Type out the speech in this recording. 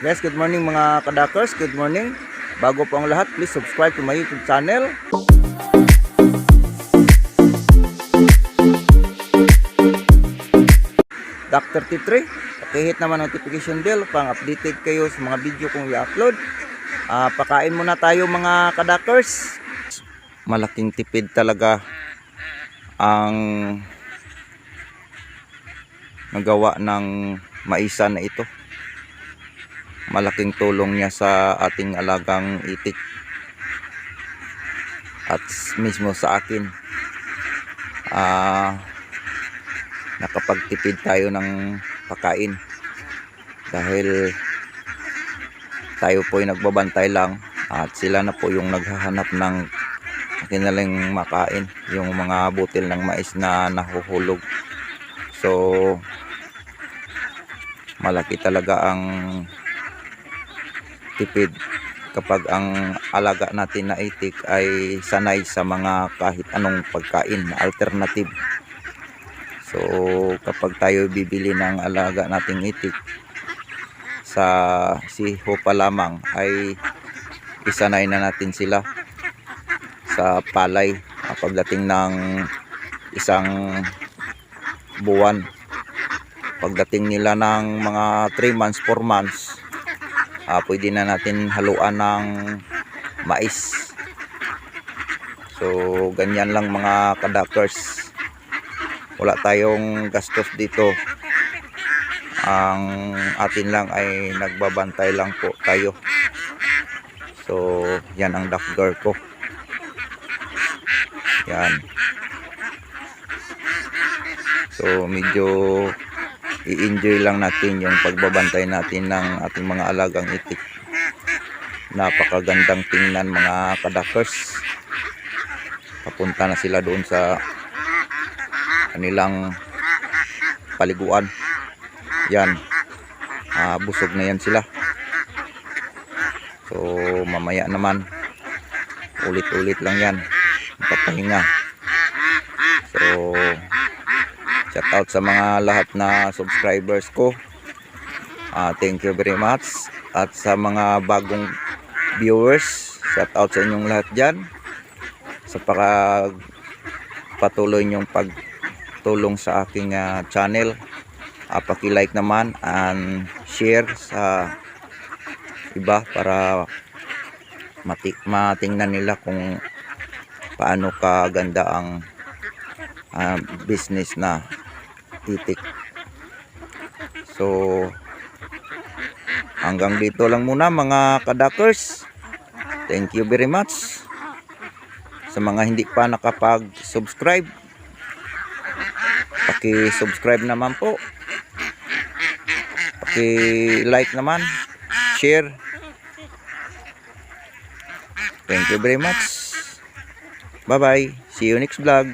Guys, good morning mga kadakers. Good morning. Bago po ang lahat, please subscribe to my YouTube channel. Dr. T3, pakihit naman notification bell pang updated kayo sa mga video kong i-upload. Ah, pakain muna tayo mga kadakers. Malaking tipid talaga ang nagawa ng maisa na ito. Malaking tulong niya sa ating alagang itik. At mismo sa akin. Ah, nakapagtipid tayo ng pagkain. Dahil tayo po ay nagbabantay lang at sila na po yung naghahanap ng kinaling makain yung mga butil ng mais na nahuhulog. So malaki talaga ang tipid kapag ang alaga natin na itik ay sanay sa mga kahit anong pagkain na alternative So kapag tayo bibili ng alaga nating itik sa siho pa lamang ay isanay na natin sila sa palay pagdating ng isang buwan. Pagdating nila ng mga 3 months, 4 months, ah, pwede na natin haluan ng mais. So ganyan lang mga kadakers wala tayong gastos dito. Ang atin lang ay nagbabantay lang po tayo. So yan ang duck girl ko. Yan. So medyo i-enjoy lang natin yung pagbabantay natin ng ating mga alagang itik. Napakagandang tingnan mga kadakers. Papunta na sila doon sa kanilang paliguan. Yan. Ah, busog na yan sila. So mamaya naman ulit ulit lang yan. Papahinga so shout out sa mga lahat na subscribers ko. Ah, thank you very much. At sa mga bagong viewers shout out sa inyong lahat dyan. Sa paka patuloy nyong pag tulong sa aking ah, channel. Uh, paki-like naman and share sa iba para mati matingnan nila kung paano kaganda ang ah, business na titik. So hanggang dito lang muna mga kadakers. Thank you very much. Sa mga hindi pa nakapag-subscribe, paki-subscribe naman po. Paki-like naman, share. Thank you very much. Bye-bye. See you next vlog.